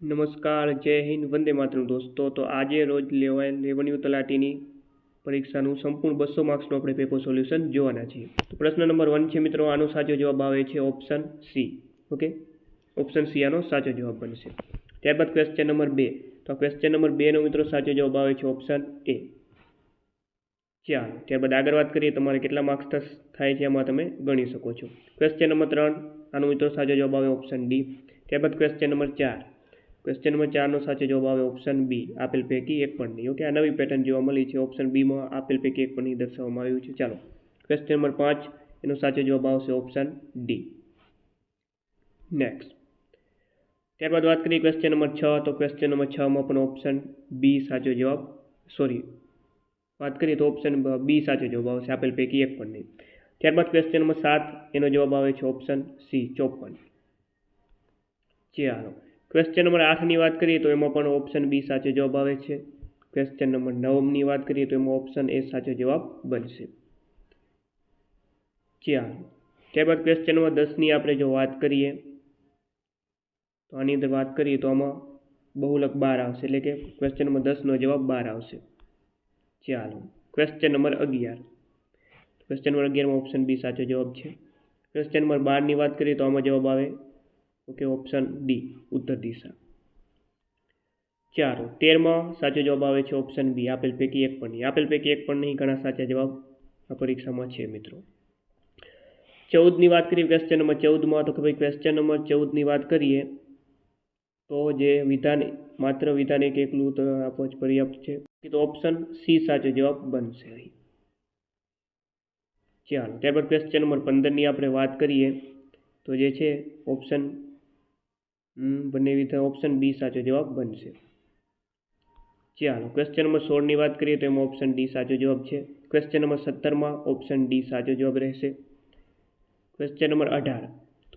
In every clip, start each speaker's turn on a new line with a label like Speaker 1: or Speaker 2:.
Speaker 1: નમસ્કાર, જય હિન્દ, વંદે માતરમ દોસ્તો. તો આજે રોજ લેવાય રેવન્યુ તલાટીની પરીક્ષાનું સંપૂર્ણ બસો માર્ક્સનું આપણે પેપર સોલ્યુશન જોવાના છીએ. તો પ્રશ્ન નંબર વન છે મિત્રો, આનો સાચો જવાબ આવે છે option C okay? Option C આનો સાચો જવાબ બનશે. ત્યારબાદ ક્વેશ્ચન નંબર બે. તો ક્વેશ્ચન નંબર બેનો મિત્રો સાચો જવાબ આવે છે ઓપ્શન એ ચાલો, ત્યારબાદ આગળ વાત કરીએ, તમારે કેટલા માર્ક્સ થાય છે એમાં તમે ગણી શકો છો. ક્વેશ્ચન નંબર ત્રણ, આનો મિત્રો સાચો જવાબ આવે ઓપ્શન ડી ત્યારબાદ ક્વેશ્ચન નંબર ચાર. ક્વેશ્ચન નંબર ચારનો સાચો જવાબ આવે ઓપ્શન બી આપેલ પૈકી એક પણ નહીં ઓકે આ નવી પેટર્ન જોવા મળી છે. ઓપ્શન બીમાં આપેલ પૈકી એક પણ નહીં દર્શાવવામાં આવ્યું છે. ચાલો ક્વેશ્ચન નંબર પાંચ, એનો સાચો જવાબ આવશે ઓપ્શન ડી નેક્સ્ટ ત્યારબાદ વાત કરીએ ક્વેશ્ચન નંબર છ, તો ક્વેશ્ચન નંબર છમાં પણ ઓપ્શન બી સાચો જવાબ સોરી વાત કરીએ તો ઓપ્શન બી સાચો જવાબ આવશે, આપેલ પૈકી એક પણ નહીં ત્યારબાદ ક્વેશ્ચન નંબર સાત, એનો જવાબ આવે છે ઓપ્શન સી ચોપન. ચાલો ક્વેશ્ચન નંબર આઠની વાત કરીએ તો એમાં પણ ઓપ્શન બી સાચો જવાબ આવે છે. ક્વેશ્ચન નંબર નવમની વાત કરીએ તો એમાં ઓપ્શન એ સાચો જવાબ બનશે. ચાલો, ત્યારબાદ ક્વેશ્ચન નંબર દસની આપણે જો વાત કરીએ, તો આની અંદર વાત કરીએ તો આમાં બહુલક બાર આવશે, એટલે કે ક્વેશ્ચન નંબર દસનો જવાબ બાર આવશે. ચાલો ક્વેશ્ચન નંબર અગિયાર. ક્વેશ્ચન નંબર અગિયારમાં ઓપ્શન બી સાચો જવાબ છે. ક્વેશ્ચન નંબર બારની વાત કરીએ તો આમાં જવાબ આવે ઓકે ઓપ્શન ડી ઉત્તર દિશા. ચાલો, તેરમાં સાચો જવાબ આવે છે ઓપ્શન બી આપેલ પૈકી એક પણ. નહીં આપેલ પૈકી એક પણ નહીં, ઘણા સાચા જવાબ આ પરીક્ષામાં છે, મિત્રો. ચૌદની વાત કરીએ ક્વેશ્ચન નંબર ચૌદમાં, તો કે ભાઈ ક્વેશ્ચન નંબર ચૌદની વાત કરીએ, તો જે વિધાન, માત્ર વિધાન એક એકલું તો આપો જ પર્યાપ્ત છે. તો ઓપ્શન સી સાચો જવાબ બનશે અહીં. ચાલો ત્યારબાદ ક્વેશ્ચન નંબર પંદરની આપણે વાત કરીએ, તો જે છે ઓપ્શન બંને વિધાન ઓપ્શન બી સાચો જવાબ બનશે. ચાલો ક્વેશ્ચન નંબર સોળની વાત કરીએ તો એમાં ઓપ્શન ડી સાચો જવાબ છે. ક્વેશ્ચન નંબર સત્તરમાં ઓપ્શન ડી સાચો જવાબ રહેશે. ક્વેશ્ચન નંબર અઢાર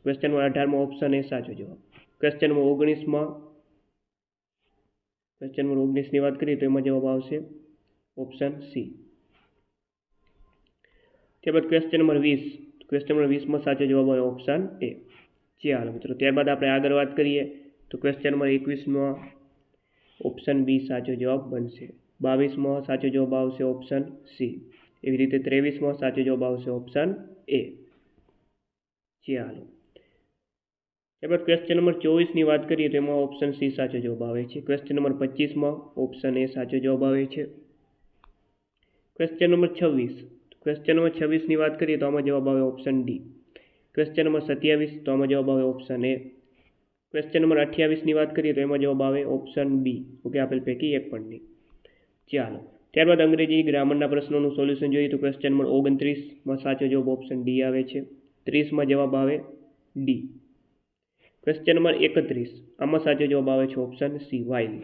Speaker 1: ક્વેશ્ચન નંબર અઢારમાં ઓપ્શન એ સાચો જવાબ. ક્વેશ્ચન નંબર ઓગણીસમાં ક્વેશ્ચન નંબર ઓગણીસની વાત કરીએ તો એમાં જવાબ આવશે ઓપ્શન સી ત્યારબાદ ક્વેશ્ચન નંબર વીસ ક્વેશ્ચન નંબર વીસમાં સાચો જવાબ આવે ઓપ્શન એ ચાલો મિત્રો, ત્યારબાદ આપણે આગળ વાત કરીએ તો ક્વેશ્ચન નંબર એકવીસમાં ઓપ્શન બી સાચો જવાબ બનશે. બાવીસમાં સાચો જવાબ આવશે ઓપ્શન સી એવી રીતે ત્રેવીસમાં સાચો જવાબ આવશે ઓપ્શન એ ચાલો ત્યારબાદ ક્વેશ્ચન નંબર ચોવીસની વાત કરીએ તો એમાં ઓપ્શન સી સાચો જવાબ આવે છે. ક્વેશ્ચન નંબર પચીસમાં ઓપ્શન એ સાચો જવાબ આવે છે. ક્વેશ્ચન નંબર છવ્વીસ. ક્વેશ્ચન નંબર છવ્વીસની વાત કરીએ તો આમાં જવાબ આવે ઓપ્શન ડી ક્વેશ્ચન નંબર સત્યાવીસ, તો આમાં જવાબ આવે ઓપ્શન એ ક્વેશ્ચન નંબર અઠ્યાવીસની વાત કરીએ તો એમાં જવાબ આવે ઓપ્શન બી ઓકે આપેલ પૈકી એક પણ નહીં ચાલો, ત્યારબાદ અંગ્રેજી ગ્રામરના પ્રશ્નોનું સોલ્યુશન જોઈએ તો ક્વેશ્ચન નંબર ઓગણત્રીસમાં સાચો જવાબ ઓપ્શન ડી આવે છે. ત્રીસમાં જવાબ આવે ડી ક્વેશ્ચન નંબર એકત્રીસ, આમાં સાચો જવાબ આવે છે ઓપ્શન સી વાઇલ્ડ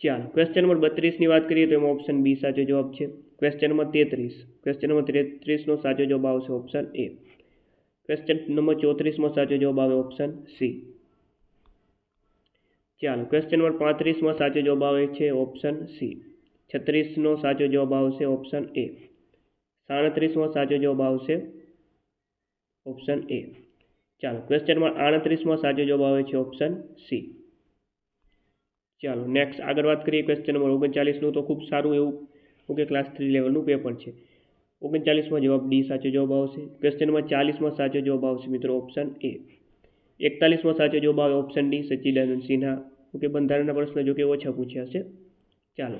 Speaker 1: ચાલો ક્વેશ્ચન નંબર બત્રીસની વાત કરીએ તો એમાં ઓપ્શન બી સાચો જવાબ છે. ક્વેશ્ચન નંબર તેત્રીસ. ક્વેશ્ચન નંબર તેત્રીસનો સાચો જવાબ આવશે ઓપ્શન એ ક્વેશ્ચન નંબર ચોત્રીસમાં સાચો જવાબ આવે ઓપ્શન સી ચાલો ક્વેશ્ચન નંબર પાંત્રીસમાં સાચો જવાબ આવે છે ઓપ્શન સી છત્રીસનો સાચો જવાબ આવશે ઓપ્શન એ સાડત્રીસમાં સાચો જવાબ આવશે ઓપ્શન એ ચાલો ક્વેશ્ચન નંબર આડત્રીસમાં સાચો જવાબ આવે છે ઓપ્શન સી ચાલો નેક્સ્ટ આગળ વાત કરીએ ક્વેશ્ચન નંબર ઓગણચાલીસનું તો ખૂબ સારું એવું ઓકે ક્લાસ થ્રી લેવલનું પેપર છે. ઓગણચાલીસમાં જવાબ ડી સાચો જવાબ આવશે. ક્વેશ્ચન નંબર ચાલીસમાં સાચો જવાબ આવશે મિત્રો ઓપ્શન એ એકતાલીસમાં સાચો જવાબ આવે option D Sachchidananda Sinha. Okay, બંધારણના પ્રશ્ન જો કે ઓછા પૂછ્યા છે. ચાલો.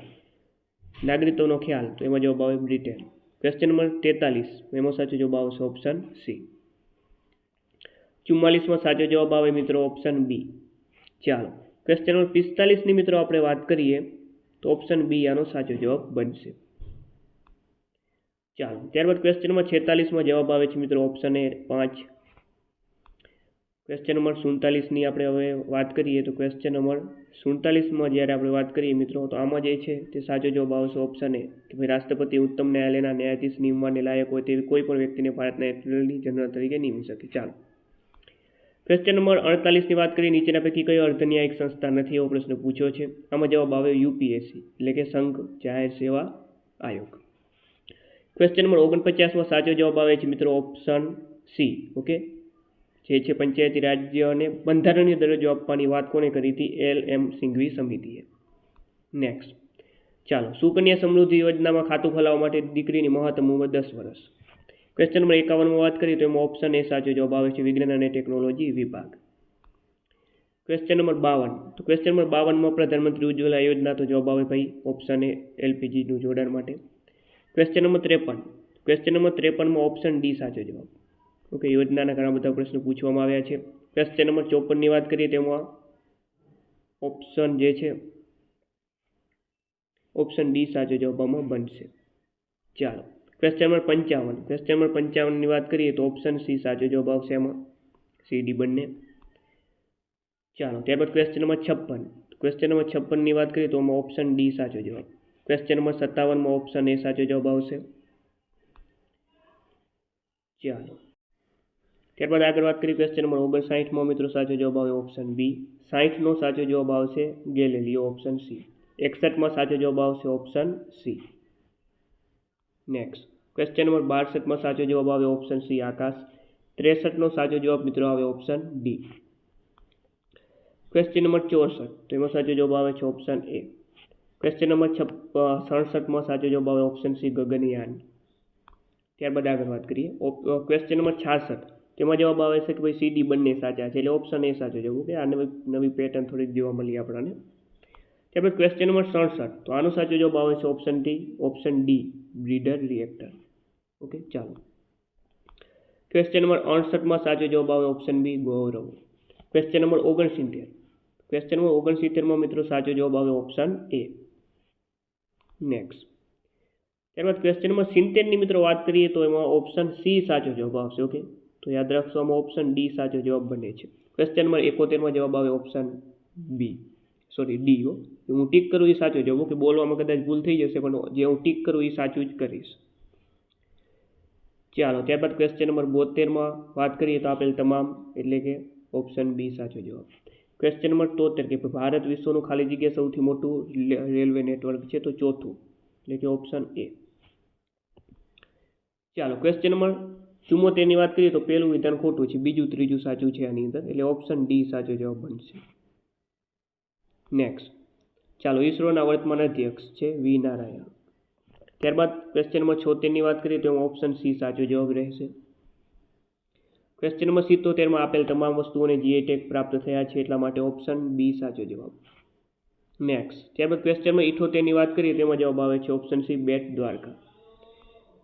Speaker 1: નાગરિકોનો ખ્યાલ, તો એમાં જવાબ આવે બ્રિટેન. ક્વેશ્ચન નંબર તેતાલીસ, એમાં સાચો જવાબ આવશે ઓપ્શન સી ચુમ્માલીસમાં સાચો જવાબ આવે મિત્રો ઓપ્શન બી ચાલો. ક્વેશ્ચન નંબર પિસ્તાલીસની મિત્રો આપણે વાત કરીએ. તો ઓપ્શન બી આનો સાચો જવાબ બનશે. ચાલો, ત્યારબાદ ક્વેશ્ચન નંબર છેતાલીસમાં જવાબ આવે છે મિત્રો ઓપ્શન એ પાંચ. ક્વેશ્ચન નંબર સુડતાલીસની આપણે હવે વાત કરીએ તો ક્વેશ્ચન નંબર સુડતાલીસમાં જ્યારે આપણે વાત કરીએ મિત્રો, તો આમાં જે છે તે સાચો જવાબ આવશે ઓપ્શન એ કે ભાઈ રાષ્ટ્રપતિ ઉત્તમ ન્યાયાલયના ન્યાયાધીશ નિમવાને લાયક હોય તેવી કોઈ પણ વ્યક્તિને ભારતના એટર્ની જનરલ તરીકે નિમી શકે. ચાલો. ક્વેશ્ચન નંબર અડતાલીસની વાત કરીએ, નીચેના પૈકી કયો અર્ધન્યાયિક સંસ્થા નથી એવો પ્રશ્ન પૂછ્યો છે? આમાં જવાબ આવે યુપીએસસી, એટલે કે સંઘ જાહેર સેવા આયોગ. ક્વેશ્ચન નંબર ઓગણપચાસમાં સાચો જવાબ આવે છે મિત્રો ઓપ્શન સી ઓકે જે છે પંચાયતી રાજ્ય અને બંધારણીય દરજ્જો આપવાની વાત કોને કરી હતી? એલ એમ સિંઘવી સમિતિએ. નેક્સ્ટ ચાલો, સુકન્યા સમૃદ્ધિ યોજનામાં ખાતું ખોલાવવા માટે દીકરીની મહત્તમ ઉંમર દસ વર્ષ. ક્વેશ્ચન નંબર એકાવનમાં વાત કરીએ તો એમાં ઓપ્શન એ સાચો જવાબ આવે છે વિજ્ઞાન અને ટેકનોલોજી વિભાગ. ક્વેશ્ચન નંબર બાવન. તો ક્વેશ્ચન નંબર બાવનમાં પ્રધાનમંત્રી ઉજ્જવલા યોજના તો જવાબ આવે ભાઈ ઓપ્શન એ એલપીજીનું જોડાણ માટે. ક્વેશ્ચન નંબર ત્રેપન. ક્વેશ્ચન નંબર ત્રેપનમાં ઓપ્શન ડી સાચો જવાબ. ઓકે યોજનાના ઘણા બધા પ્રશ્નો પૂછવામાં આવ્યા છે. ક્વેશ્ચન નંબર ચોપનની વાત કરીએ તેમાં ઓપ્શન જે છે ઓપ્શન ડી સાચો જવાબ આમાં બનશે. ચાલો. ક્વેશ્ચન નંબર પંચાવન. ક્વેશ્ચન નંબર પંચાવનની વાત કરીએ તો ઓપ્શન સી સાચો જવાબ આવશે એમાં. સી ડી બંને. ચાલો ત્યારબાદ ક્વેશ્ચન નંબર છપ્પન. ક્વેશ્ચન નંબર છપ્પનની વાત કરીએ તો એમાં ઓપ્શન ડી સાચો જવાબ. ક્વેશ્ચન નંબર સત્તાવનમાં ઓપ્શન એ સાચો જવાબ આવશે. ચાલો. ત્યારબાદ આગળ વાત કરીએ ક્વેશ્ચન નંબર ઓગણસાઠમાં મિત્રો સાચો જવાબ આવે ઓપ્શન બી સાઠનો સાચો જવાબ આવશે ગેલેલિયો ઓપ્શન સી એકસઠમાં સાચો જવાબ આવશે option C next question number બાસઠમાં સાચો જવાબ આવે ઓપ્શન સી આકાશ. ત્રેસઠનો સાચો જવાબ, મિત્રો, આવે ઓપ્શન ડી ક્વેશ્ચન નંબર ચોસઠ તો એમાં સાચો જવાબ આવે છે ઓપ્શન એ ક્વેશ્ચન નંબર છપ્પ સડસઠમાં સાચો જવાબ આવે ઓપ્શન સી ગગનયાન. ત્યારબાદ આગળ વાત કરીએ. ક્વેશ્ચન નંબર છાસઠ, તેમાં જવાબ આવે છે કે ભાઈ સી ડી બંને સાચા છે, એટલે ઓપ્શન એ સાચો જવું કે આ નવી નવી પેટર્ન થોડીક જોવા મળી આપણને. ત્યારબાદ ક્વેશ્ચન નંબર સડસઠ, તો આનો સાચો જવાબ આવે છે option D option D breeder reactor okay ચાલો. ક્વેશ્ચન નંબર અડસઠમાં સાચો જવાબ આવે ઓપ્શન બી ગૌરવ. ક્વેશ્ચન નંબર ઓગણસિત્તેર. ક્વેશ્ચન નંબર ઓગણસિત્તેરમાં મિત્રો સાચો જવાબ આવે ઓપ્શન એ નેક્સ્ટ ત્યારબાદ ક્વેશ્ચન નંબર સિત્તેરની મિત્રો વાત કરીએ તો એમાં ઓપ્શન સી સાચો જવાબ આવશે ઓકે તો યાદ રાખશો, આમાં ઓપ્શન ડી સાચો જવાબ બને છે. ક્વેશ્ચન નંબર એકોતેરમાં જવાબ આવે ઓપ્શન બી સોરી, ડી, હો. હું ટીક કરું એ સાચો જવાબ કે બોલવામાં કદાચ ભૂલ થઈ જશે, પણ જે હું ટીક કરું એ સાચું જ કરીશ. ચાલો, ત્યારબાદ ક્વેશ્ચન નંબર બોતેરમાં વાત કરીએ તો આપેલ તમામ, એટલે કે ઓપ્શન બી સાચો જવાબ. ક્વેશ્ચન નંબર તોતેર, કે ભારત વિશ્વનું ખાલી જગ્યા સૌથી મોટું રેલવે નેટવર્ક છે તો ચોથું, એટલે કે ઓપ્શન એ ચાલો ક્વેશ્ચન નંબર ચુમ્મોતેરની વાત કરીએ તો પહેલું વિધાન ખોટું છે, બીજું ત્રીજું સાચું છે આની અંદર, એટલે ઓપ્શન ડી સાચો જવાબ બનશે. નેક્સ્ટ ચાલો ઈસરોના વર્તમાન અધ્યક્ષ છે વી. નારાયણ. ત્યારબાદ ક્વેશ્ચન નંબર છોતેરની વાત કરીએ તો એમાં ઓપ્શન સી સાચો જવાબ રહેશે. ક્વેશ્ચન નંબર સિત્તોતેરમાં આપેલ તમામ વસ્તુઓને જીએટેક પ્રાપ્ત થયા છે એટલા માટે ઓપ્શન બી સાચો જવાબ. નેક્સ્ટ ત્યારબાદ ક્વેશ્ચન નંબર ઇઠોતેરની વાત કરીએ તેમાં જવાબ આવે છે option C Bet Dwarka.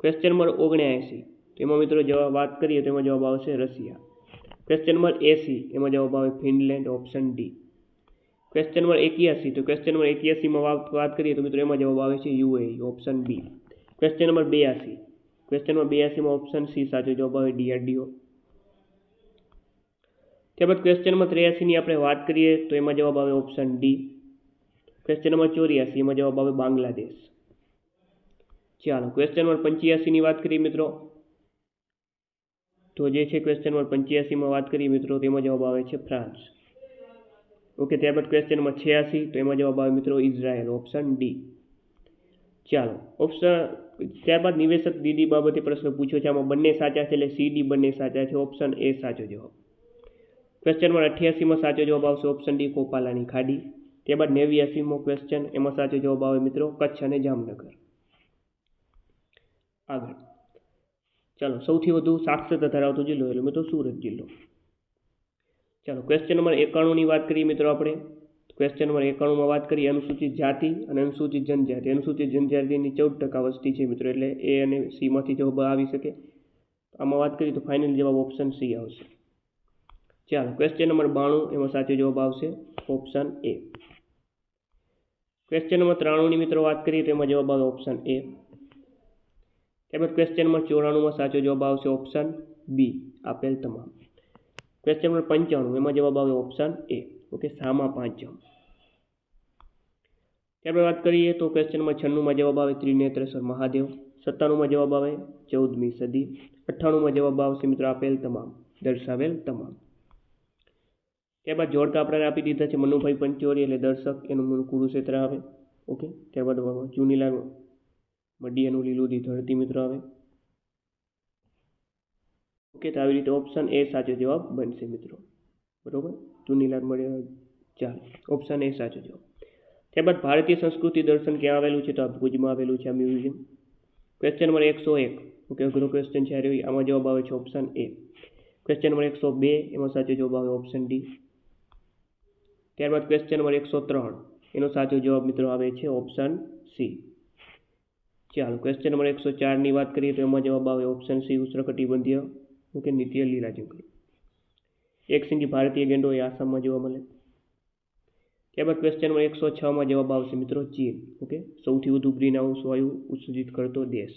Speaker 1: Question number ઓગણ્યાએંસી તેમાં મિત્રો જવાબ વાત કરીએ તેમાં જવાબ આવશે રશિયા. ક્વેશ્ચન નંબર એસી. એમાં જવાબ આવે Finland option D question number એક્યાસી. તો ક્વેશ્ચન નંબર એક્યાસીમાં વાત કરીએ તો મિત્રો એમાં જવાબ આવે છે UAE option B question number બેયાસી. Question number બેયાસીમાં ઓપ્શન સી સાચો જવાબ આવે ડીઆરડીઓ. ત્યારબાદ ક્વેશ્ચન નંબર ત્રેયાસીની આપણે વાત કરીએ તો એમાં જવાબ આવે ઓપ્શન ડી ક્વેશ્ચન નંબર ચોર્યાસી, એમાં જવાબ આવે બાંગ્લાદેશ. ચાલો ક્વેશ્ચન નંબર પંચ્યાસીની વાત કરીએ મિત્રો. તો જે છે ક્વેશ્ચન નંબર પંચ્યાસીમાં વાત કરીએ મિત્રો, તેમાં જવાબ આવે છે ફ્રાન્સ. ઓકે, ત્યારબાદ ક્વેશ્ચન નંબર છ્યાસી, તો એમાં જવાબ આવે મિત્રો ઇઝરાયલ ઓપ્શન ડી ચાલો ઓપ્શન ત્યારબાદ નિવેશક ડીડી બાબતે પ્રશ્ન પૂછ્યો છે, આમાં બંને સાચા છે એટલે સી ડી બંને સાચા છે ઓપ્શન એ સાચો જવાબ. ક્વેશ્ચન નંબર અઠ્યાસીમાં સાચો જવાબ આવશે ઓપ્શન ડી કોપાલાની ખાડી. ત્યારબાદ નેવ્યાસીમો ક્વેશ્ચન એમાં સાચો જવાબ આવે મિત્રો કચ્છ અને જામનગર. આગળ. ચાલો, સૌથી વધુ સાક્ષરતા ધરાવતો જિલ્લો એટલે મિત્રો સુરત જિલ્લો. ચાલો ક્વેશ્ચન નંબર એકાણુંની વાત કરીએ મિત્રો આપણે. ક્વેશ્ચન નંબર એકાણુંમાં વાત કરીએ, અનુસૂચિત જાતિ અને અનુસૂચિત જનજાતિ. અનુસૂચિત જનજાતિની ચૌદ ટકા વસ્તી છે મિત્રો, એટલે એ અને સીમાંથી જવાબ આવી શકે. આમાં વાત કરીએ તો ફાઇનલ જવાબ ઓપ્શન સી આવશે. ચાલો ક્વેશ્ચન નંબર બાણું એમાં સાચો જવાબ આવશે ઓપ્શન એ ક્વેશ્ચન નંબર ત્રાણુંની મિત્રો વાત કરીએ તો એમાં જવાબ આવે ઓપ્શન એ ત્યારબાદ ક્વેશ્ચન નંબર ચોરાણુંમાં સાચો જવાબ આવશે ઓપ્શન બી આપેલ તમામ. ક્વેશ્ચન નંબર પંચાણું. એમાં જવાબ આવે ઓપ્શન એ ઓકે સામા પાંચમ. ત્યારબાદ વાત કરીએ તો ક્વેશ્ચન નંબર છન્નુંમાં જવાબ આવે ત્રિનેત્રેશ્વર મહાદેવ. સત્તાણુંમાં જવાબ આવે ચૌદમી સદી. અઠ્ઠાણુંમાં જવાબ આવશે મિત્રો આપેલ તમામ. દર્શાવેલ તમામ. ત્યારબાદ જોડકા આપણને આપી દીધા છે મનુભાઈ પંચોરી એટલે દર્શક. એનું કુરુક્ષેત્ર આવે. ઓકે ત્યારબાદ જૂનીલાલ મડિયાનું લીલુંદી ધરતી મિત્રો આવે. ઓકે તો આવી રીતે ઓપ્શન એ સાચો જવાબ બનશે મિત્રો. બરોબર? ચુનીલાલ મળ્યો ચાલો ઓપ્શન એ સાચો જવાબ. ત્યારબાદ ભારતીય સંસ્કૃતિ દર્શન ક્યાં આવેલું છે? તો આ ભુજમાં આવેલું છે આ મ્યુઝિયમ. ક્વેશ્ચન નંબર એકસો એક. ઓકે, અઘરો ક્વેશ્ચન છે આમાં જવાબ આવે છે ઓપ્શન એ ક્વેશ્ચન નંબર એકસો બે, એમાં સાચો જવાબ આવે ઓપ્શન ડી ત્યારબાદ ક્વેશ્ચન નંબર એકસો ત્રણ. એનો સાચો જવાબ મિત્રો આવે છે ઓપ્શન સી ચાલો ક્વેશ્ચન નંબર એકસો ચારની વાત કરીએ તો એમાં જવાબ આવે ઓપ્શન સી ઉષ્ણકટિબંધીય ઓકે નિત્ય લીલા જંગલ એક સિંગી ભારતીય ગેંડો એ આસામમાં જોવા મળે ત્યારબાદ ક્વેશ્ચન નંબર એકસો છમાં જવાબ આવશે મિત્રો ચીન ઓકે સૌથી વધુ ગ્રીન હાઉસ વાયુ ઉત્સર્જિત કરતો દેશ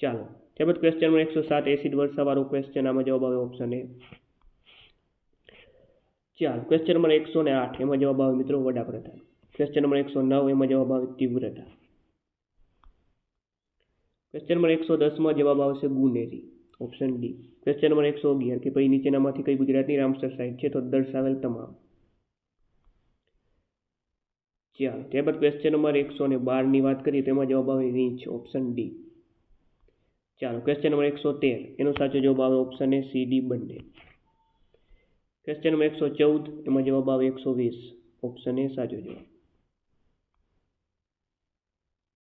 Speaker 1: ચાલો ત્યારબાદ ક્વેશ્ચન નંબર એકસો સાત એસિડ વર્ષાવાળો ક્વેશ્ચન આમાં જવાબ આવે ઓપ્શન એ ચાલો ક્વેશ્ચન નંબર એકસો ને આઠ એમાં જવાબ આવે મિત્રો વડાપ્રધાન ક્વેશ્ચન નંબર એકસો નવ એમાં જવાબ આવે તીવ્રતા ક્વેશ્ચન નંબર એકસો દસમાં જવાબ આવશે ગુનેરી ઓપ્શન ડી ક્વેશ્ચન નંબર એકસો અગિયાર કે ભાઈ નીચેનામાંથી કઈ ગુજરાતની રામસર સાઇટ છે તો દર્શાવેલ તમામ ચાલો ત્યારબાદ ક્વેશ્ચન નંબર એકસો ને બારની વાત કરીએ તો એમાં જવાબ આવે રીંચ ઓપ્શન ડી ચાલો ક્વેશ્ચન નંબર એકસો તેર એનો સાચો જવાબ આવે ઓપ્શન એ સી ડી બંને ક્વેશ્ચન નંબર એકસો ચૌદ એમાં જવાબ આવે એકસો વીસ ઓપ્શન એ સાચો જવાબ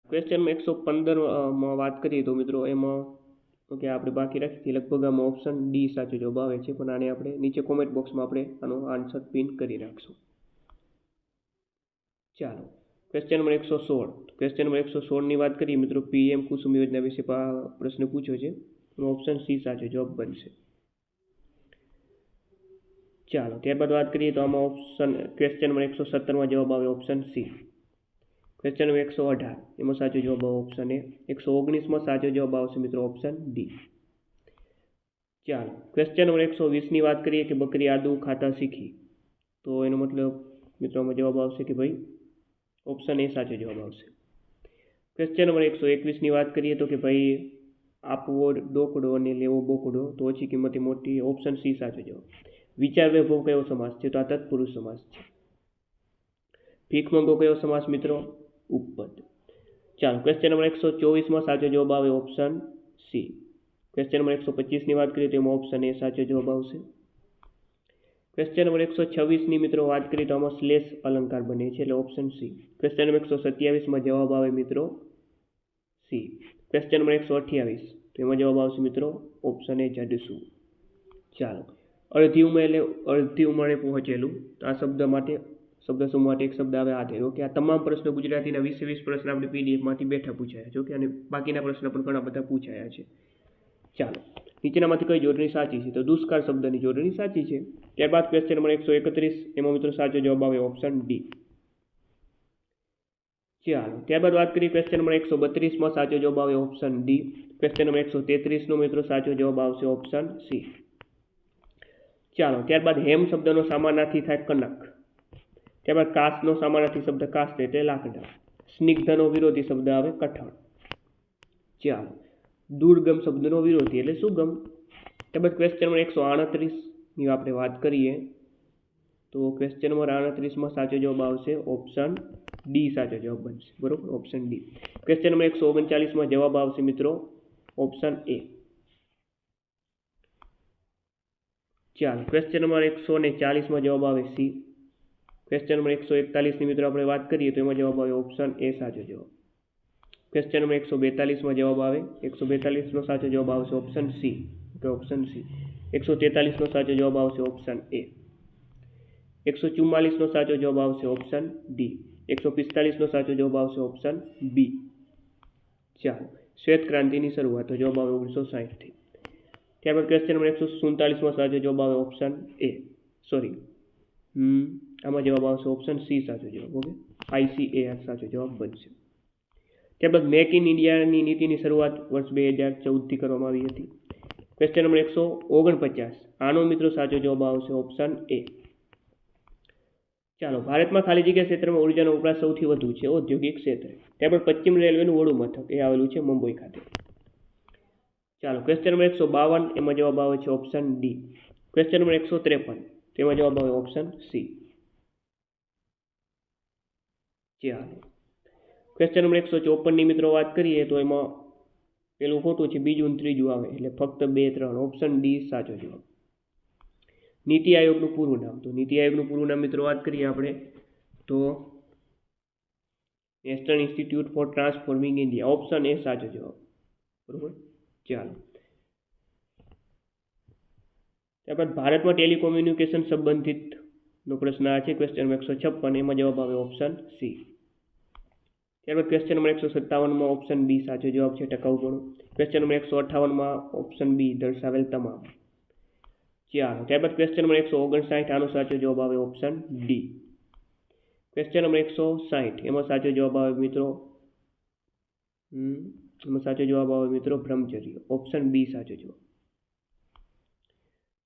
Speaker 1: ક્વેશ્ચન એકસો પંદરમાં વાત કરીએ તો મિત્રો એમાં ઓકે, આપણે બાકી રાખીએ. લગભગ આમાં ઓપ્શન ડી સાચો જવાબ આવે છે, પણ આને આપણે નીચે કોમેન્ટ બોક્સમાં આપણે આનો આન્સર પિન કરી રાખશું. ચાલો ક્વેશ્ચન નંબર એકસો સોળ. ક્વેશ્ચન નંબર એકસો સોળની વાત કરીએ, મિત્રો પીએમ કુસુમ યોજના વિશે પ્રશ્ન પૂછ્યો છે. ઓપ્શન સી સાચો જવાબ બનશે. ચાલો, ત્યારબાદ વાત કરીએ તો આમાં ઓપ્શન ક્વેશ્ચન નંબર એકસો સત્તરમાં જવાબ આવે ઓપ્શન સી ક્વેશ્ચન નંબર એકસો અઢાર એમાં સાચો જવાબ આવે ઓપ્શન એ એકસો ઓગણીસમાં સાચો જવાબ આવશે મિત્રો ઓપ્શન ડી ચાલો ક્વેશ્ચન નંબર એકસો વીસની વાત કરીએ કે બકરી આદુ ખાતા શીખી. તો એનો મતલબ મિત્રોમાં જવાબ આવશે કે ભાઈ ઓપ્શન એ સાચો જવાબ આવશે. ક્વેશ્ચન નંબર એકસો એકવીસની વાત કરીએ તો કે ભાઈ આપવો, ડોકડો અને લેવો બોકડો, તો ઓછી કિંમતે મોટી ઓપ્શન સી સાચો જવાબ. વિચાર વૈભવ કયો સમાસ છે? તો આ તત્પુરુષ સમાસ છે. ભીખ મંગો કયો સમાસ મિત્રો? ઉપપદ ચાલો ક્વેશ્ચન નંબર એકસો ચોવીસમાં સાચો જવાબ આવે ઓપ્શન સી ક્વેશ્ચન નંબર એકસો પચીસની વાત કરીએ તો એમાં ઓપ્શન એ સાચો જવાબ આવશે. ક્વેશ્ચન નંબર એકસો છવ્વીસની મિત્રો વાત કરીએ તો આમાં સ્લેશ અલંકાર બને છે એટલે ઓપ્શન સી ક્વેશ્ચન નંબર એકસો સત્યાવીસમાં જવાબ આવે મિત્રો સી ક્વેશ્ચન નંબર એકસો અઠ્યાવીસ, તો એમાં જવાબ આવશે મિત્રો ઓપ્શન એ જડસુ ચાલો, અડધી ઉંમર અડધી ઉંમરે પહોંચેલું. આ શબ્દ માટે શબ્દ સમૂહ માટે એક શબ્દ આવે આધેર ઓકે, આ તમામ પ્રશ્નો ગુજરાતીના વીસે વીસ પ્રશ્ન આપણે પીડીએફમાંથી બેઠા પૂછાયા છે. ઓકે, અને બાકીના પ્રશ્નો પણ ઘણા બધા પૂછાયા છે. ચાલો, નીચેનામાંથી કઈ જોડણી સાચી છે? તો દુષ્કાળ શબ્દની જોડણી સાચી છે. ત્યારબાદ ક્વેશ્ચન નંબર એકસો એકત્રીસ. એમાં મિત્રો સાચો જવાબ આવે ઓપ્શન ડી ચાલો, ત્યારબાદ વાત કરીએ ક્વેશ્ચન નંબર એકસો બત્રીસમાં સાચો જવાબ આવે ઓપ્શન ડી ક્વેશ્ચન નંબર એકસો તેત્રીસનો મિત્રો સાચો જવાબ આવશે ઓપ્શન સી ચાલો, ત્યારબાદ હેમ શબ્દનો સામાનાથી થાય કનક. ત્યારબાદ કાસનો સામાનાર્થી શબ્દ કાસ્ત એટલે લાકડા. સ્નિગ્ધનો વિરોધી શબ્દ આવે કઠણ. ચાલો. દુર્ગમ શબ્દનો વિરોધી એટલે સુગમ. ત્યારબાદ ક્વેશ્ચન નંબર એકસો આડત્રીસની આપણે વાત કરીએ. તો ક્વેશ્ચન નંબર આડત્રીસમાં સાચો જવાબ આવશે ઓપ્શન ડી સાચો જવાબ બનશે. બરોબર? ઓપ્શન ડી ક્વેશ્ચન નંબર એકસો ઓગણચાલીસમાં જવાબ આવશે મિત્રો ઓપ્શન એ ચાલો. ક્વેશ્ચન નંબર એકસો ને ચાલીસમાં જવાબ આવે સી ક્વેશ્ચન નંબર એકસો એકતાલીસની મિત્રો આપણે વાત કરીએ તો એમાં જવાબ આવે ઓપ્શન એ સાચો જવાબ. ક્વેશ્ચન નંબર એકસો બેતાલીસમાં જવાબ આવે. એકસો બેતાલીસનો સાચો જવાબ આવશે option C okay option C એકસો તેતાલીસનો સાચો જવાબ આવશે ઓપ્શન એ એકસો ચુમ્માલીસનો સાચો જવાબ આવશે ઓપ્શન ડી એકસો પિસ્તાલીસનો સાચો જવાબ આવશે ઓપ્શન બી ચાલો, શ્વેત ક્રાંતિની શરૂઆત. તો જવાબ આવે ઓગણીસો સાહીઠથી ત્યારબાદ ક્વેશ્ચન નંબર એકસો સુડતાલીસમાં સાચો જવાબ આવે ઓપ્શન એ સોરી હમ. આમાં જવાબ આવશે ઓપ્શન સી સાચો જવાબ ઓકે આઈસીએઆર સાચો જવાબ બનશે. ત્યારબાદ મેક ઇન ઇન્ડિયાની નીતિની શરૂઆત વર્ષ બે હજાર ચૌદથી કરવામાં આવી હતી. ક્વેશ્ચન નંબર એકસો ઓગણપચાસ. આનો મિત્રો સાચો જવાબ આવશે ઓપ્શન એ ચાલો, ભારતમાં ખાલી જગ્યા ક્ષેત્રમાં ઉર્જાનો વપરાશ સૌથી વધુ છે, ઔદ્યોગિક ક્ષેત્રે. ત્યારબાદ પશ્ચિમ રેલવેનું વડું મથક, એ આવેલું છે મુંબઈ ખાતે. ચાલો ક્વેશ્ચન નંબર એકસો બાવન, એમાં જવાબ આવે છે ઓપ્શન ડી ક્વેશ્ચન નંબર એકસો ત્રેપન, તેમાં જવાબ આવે ઓપ્શન સી ચાલો ક્વેશ્ચન નંબર એકસો ચોપનની મિત્રો વાત કરીએ તો એમાં પેલું ખોટું છે, બીજું ત્રીજું આવે, એટલે ફક્ત બે ત્રણ. ઓપ્શન ડી સાચો જવાબ. નીતિ આયોગનું પૂરું નામ. તો નીતિ આયોગનું પૂરું નામ મિત્રો વાત કરીએ આપણે, તો national institute for transforming India option A સાચો જવાબ. બરોબર? ચાલો. ત્યારબાદ ભારતમાં ટેલિકોમ્યુનિકેશન સંબંધિતનો પ્રશ્ન આ છે ક્વેશ્ચન નંબર એકસો છપ્પન. એમાં જવાબ આવે ઓપ્શન સી ત્યારબાદ ક્વેશ્ચન નંબર એકસો સત્તાવનમાં ઓપ્શન બી સાચો જવાબ છે ટકાઉપણું. ક્વેશ્ચન નંબર એકસો અઠ્ઠાવનમાં ઓપ્શન બી દર્શાવેલ તમામ. ચાલો, ત્યારબાદ ક્વેશ્ચન નંબર એકસો ઓગણસાઠ આનો સાચો જવાબ આવે ઓપ્શન ડી ક્વેશ્ચન નંબર એકસો સાઠ, એમાં સાચો જવાબ આવે મિત્રો એમાં સાચો જવાબ આવે મિત્રો બ્રહ્મચર્ય. ઓપ્શન બી સાચો જવાબ.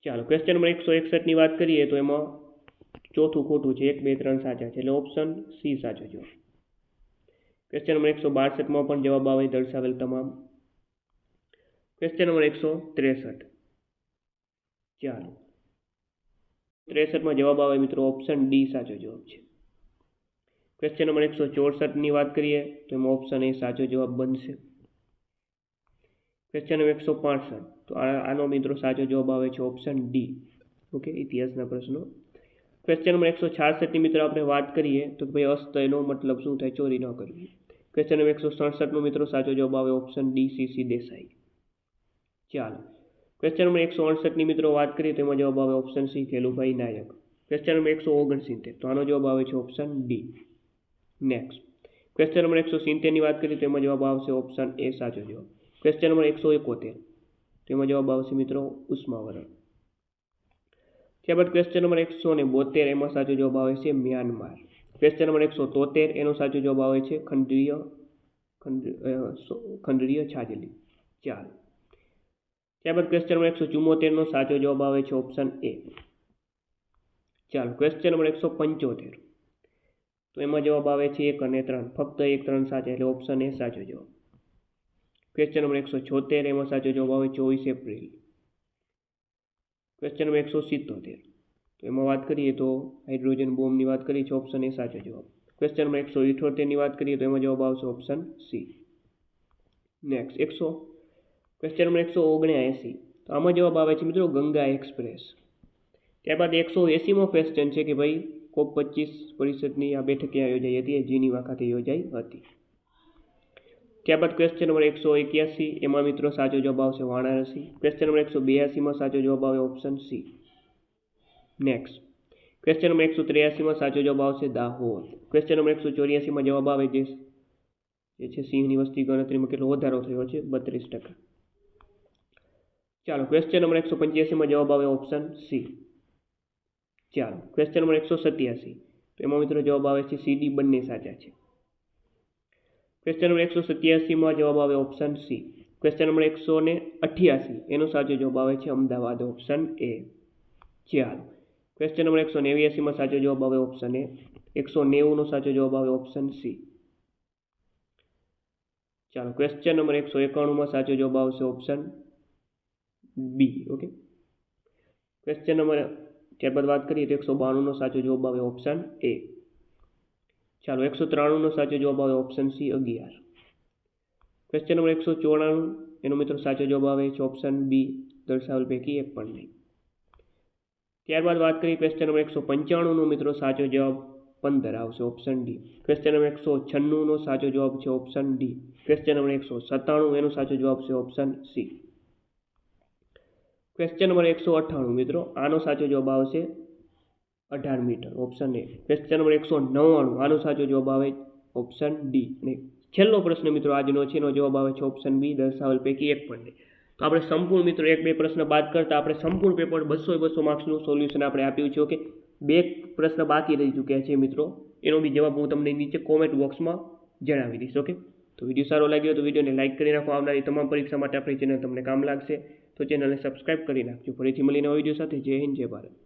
Speaker 1: ચાલો ક્વેશ્ચન નંબર એકસો એકસઠની વાત કરીએ તો એમાં ચોથું ખોટું છે, એક, બે, ત્રણ સાચા છે, એટલે ઓપ્શન સી સાચો છે. ક્વેશ્ચન નંબર એકસો બાસઠમાં પણ જવાબ આવે, દર્શાવેલ તમામ. ક્વેશ્ચન નંબર એકસો ત્રેસઠ. ચાલો. ત્રેસઠમાં જવાબ આવે મિત્રો ઓપ્શન ડી સાચો જવાબ છે. ક્વેશ્ચન નંબર એકસો ચોસઠની વાત કરીએ, તો એમાં ઓપ્શન એ સાચો જવાબ બનશે. ક્વેશ્ચન નંબર એકસો પાસઠ. તો આનો મિત્રો સાચો જવાબ આવે છે ઓપ્શન ડી ઓકે ઇતિહાસના પ્રશ્નો ક્વેશ્ચન નંબર એકસો છાસઠની મિત્રો આપણે વાત કરીએ તો ભાઈ અસ્ત એનો મતલબ શું થાય ચોરી ન કરવી ક્વેશ્ચન નંબર એકસો સડસઠનો મિત્રો સાચો જવાબ આવે option D C C Desai ચાલો ક્વેશ્ચન નંબર એકસો અડસઠની મિત્રો વાત કરીએ તો એમાં જવાબ આવે option C Khelubhai Nayak question number એકસો ઓગણસિત્તેર તો આનો જવાબ આવે છે option D next question number એકસો સિત્તેરની વાત કરીએ તો એમાં જવાબ આવશે ઓપ્શન એ સાચો જવાબ ક્વેશ્ચન નંબર એકસો એકોતેર તો એમાં જવાબ આવશે મિત્રો ઉષ્માવરણ ત્યારબાદ ક્વેશ્ચન નંબર એકસો ને બોતેર એમાં સાચો જવાબ આવે છે મ્યાનમાર. ક્વેશ્ચન નંબર એકસો તોતેર એનો સાચો જવાબ આવે છે ખંડ્રીય, ખંડ ખંડરીય છાજલી. ચાલ. ત્યારબાદ ક્વેશ્ચન નંબર એકસો ચુમ્મોતેરનો સાચો જવાબ આવે છે ઓપ્શન એ ચાલો ક્વેશ્ચન નંબર એકસો પંચોતેર. તો એમાં જવાબ આવે છે એક અને ત્રણ. ફક્ત એક ત્રણ સાચા એટલે ઓપ્શન એ સાચો જવાબ. ક્વેશ્ચન નંબર એકસો છોતેર એમાં સાચો જવાબ આવે ચોવીસ એપ્રિલ. ક્વેશ્ચન નંબર એકસો સિત્તોતેર તો એમાં વાત કરીએ તો હાઇડ્રોજન બોમ્બની વાત કરીએ છે ઓપ્શન એ સાચો જવાબ ક્વેશ્ચન નંબર એકસો ઇઠોતેરની વાત કરીએ તો એમાં જવાબ આવશે ઓપ્શન સી નેક્સ્ટ એકસો ક્વેશ્ચન નંબર એકસો ઓગણ્યાએંસી તો આમાં જવાબ આવે છે મિત્રો ગંગા એક્સપ્રેસ। ત્યારબાદ એકસો એંસીમો ક્વેશ્ચન છે કે ભાઈ કોપ પચીસ પરિષદની આ બેઠક યોજાઈ હતી, એ જીનીવા ખાતે યોજાઈ હતી। ત્યારબાદ ક્વેશ્ચન નંબર એકસો એક્યાસી, એમાં મિત્રો સાચો જવાબ આવશે વારાણસી. ક્વેશ્ચન નંબર એકસો બ્યાસીમાં સાચો જવાબ આવે option C next question number એકસો ત્ર્યાસીમાં સાચો જવાબ આવશે દાહોદ. ક્વેશ્ચન નંબર એકસો ચોર્યાસીમાં જવાબ આવે જે જે છે સિંહની વસ્તી ગણતરીમાં કેટલો વધારો થયો છે? બત્રીસ ટકા. ચાલો ક્વેશ્ચન નંબર એકસો પંચ્યાસીમાં જવાબ આવે ઓપ્શન સી ચાલો ક્વેશ્ચન નંબર એકસો સત્યાસી. તો એમાં મિત્રો જવાબ આવે છે સીડી બંને સાચા છે. ક્વેશ્ચન નંબર એકસો સત્યાસીમાં જવાબ આવે ઓપ્શન સી ક્વેશ્ચન નંબર એકસો ને અઠ્યાસી. એનો સાચો જવાબ આવે છે અમદાવાદ ઓપ્શન એ ચાલો. ક્વેશ્ચન નંબર એકસો નેવ્યાસીમાં સાચો જવાબ આવે ઓપ્શન એ એકસો નેવુંનો સાચો જવાબ આવે ઓપ્શન સી ચાલો ક્વેશ્ચન નંબર એકસો એકાણુંમાં સાચો જવાબ આવશે option B okay question number ત્યારબાદ વાત કરીએ તો એકસો બાણુંનો સાચો જવાબ આવે ઓપ્શન એ ચાલો એકસો ત્રાણુંનો સાચો જવાબ આવે ઓપ્શન સી અગિયાર. ક્વેશ્ચન નંબર એકસો ચોરાણું. એનો મિત્રો સાચો જવાબ આવે છે ઓપ્શન બી દર્શાવેલ પૈકી એક પણ નહીં. ત્યારબાદ વાત કરીએ ક્વેશ્ચન નંબર એકસો પંચાણુંનો મિત્રો સાચો જવાબ પંદર આવશે ઓપ્શન ડી ક્વેશ્ચન નંબર એકસો છન્નુંનો સાચો જવાબ છે ઓપ્શન ડી ક્વેશ્ચન નંબર એકસો સત્તાણું, એનો સાચો જવાબ છે ઓપ્શન સી ક્વેશ્ચન નંબર એકસો અઠ્ઠાણું મિત્રો, આનો સાચો જવાબ આવશે અઢાર metre. Option A question number એકસો નવ્વાણું. આનો સાચો જવાબ આવે ઓપ્શન ડી અને છેલ્લો પ્રશ્ન મિત્રો આજનો છે, એનો જવાબ આવે છે ઓપ્શન બી દર્શાવેલ પૈકી એક પણ નહીં. તો આપણે સંપૂર્ણ મિત્રો એક બે પ્રશ્ન બાદ કરતાં આપણે સંપૂર્ણ પેપર બસો બસો માર્ક્સનું સોલ્યુશન આપણે આપ્યું છે ઓકે બે પ્રશ્ન બાકી રહી ચૂક્યા છે મિત્રો. એનો બી જવાબ હું તમને નીચે કોમેન્ટ બોક્સમાં જણાવી દઈશ ઓકે તો વીડિયો સારો લાગ્યો તો વિડીયોને લાઇક કરી નાખો. આવનારી તમામ પરીક્ષા માટે આપણી ચેનલ તમને કામ લાગશે. તો ચેનલને સબસ્ક્રાઇબ કરી નાખજો. ફરીથી મળીને વીડિયો સાથે. જય હિન્દ, જય ભારત.